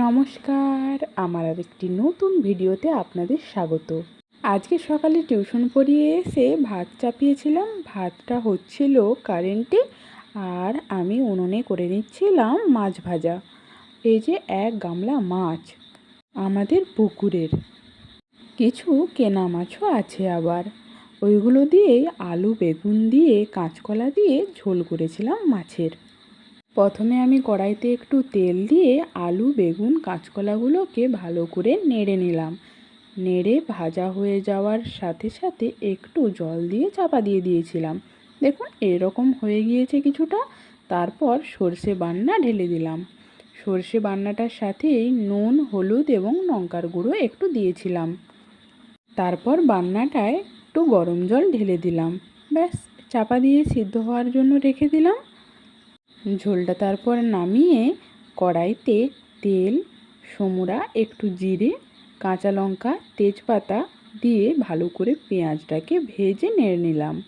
নমস্কার, আমার আর একটি নতুন ভিডিওতে আপনাদের স্বাগত। আজকে সকালে টিউশন পড়িয়ে এসে ভাত চাপিয়েছিলাম, ভাতটা হচ্ছিল কারেন্টে আর আমি উনুনে করে নিচ্ছিলাম মাছ ভাজা। এই যে এক গামলা মাছ, আমাদের পুকুরের। কিছু কেনা মাছও আছে আবার। ওইগুলো দিয়ে আলু, বেগুন দিয়ে, কাঁচকলা দিয়ে ঝোল করেছিলাম মাছের। প্রথমে আমি কড়াইতে একটু তেল দিয়ে আলু, বেগুন, কাঁচকলাগুলোকে ভালো করে নেড়ে নিলাম। নেড়ে ভাজা হয়ে যাওয়ার সাথে সাথে একটু জল দিয়ে চাপা দিয়ে দিয়েছিলাম। দেখুন, এরকম হয়ে গিয়েছে কিছুটা। তারপর সর্ষে বান্না ঢেলে দিলাম। সর্ষে বান্নাটার সাথেই নুন, হলুদ এবং লঙ্কার গুঁড়ো একটু দিয়েছিলাম। তারপর বান্নাটায় একটু গরম জল ঢেলে দিলাম। ব্যাস, চাপা দিয়ে সিদ্ধ হওয়ার জন্য রেখে দিলাম। ঝোলটা তারপর নামিয়ে কড়াইতে তেল, সমুরা, একটু জিরে, কাঁচা লঙ্কা, তেজপাতা দিয়ে ভালো করে পেঁয়াজটাকে ভেজে নেড়ে নিলাম।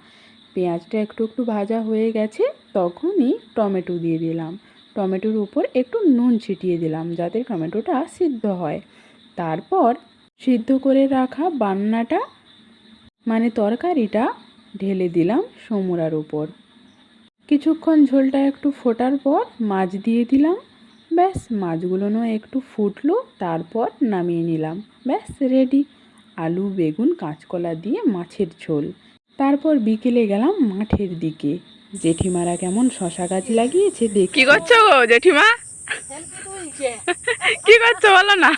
পেঁয়াজটা একটু একটু ভাজা হয়ে গেছে, তখনই টমেটো দিয়ে দিলাম। টমেটোর উপর একটু নুন ছিটিয়ে দিলাম যাতে টমেটোটা সিদ্ধ হয়। তারপর সিদ্ধ করে রাখা বান্নাটা মানে তরকারিটা, ঢেলে দিলাম সমুরার উপর। কিছুক্ষণ ঝোলটা একটু ফোটার পর মাছ দিয়ে দিলাম। ব্যাস মাছগুলোনও একটু ফুটলো তারপর নামিয়ে নিলাম। ব্যাস রেডি আলু বেগুন কাঁচকলা দিয়ে মাছের ঝোল। তারপর বিকেলে গেলাম মাঠের দিকে। জেঠিমারা কেমন শশা গাছ লাগিয়েছে দেখি কি করছ গো জেঠিমা? কি করছ বলো না?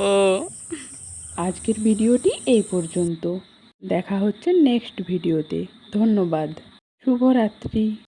ও। আজকের ভিডিওটি এই পর্যন্ত। দেখা হচ্ছে নেক্সট ভিডিওতে ধন্যবাদ। শুভরাত্রি।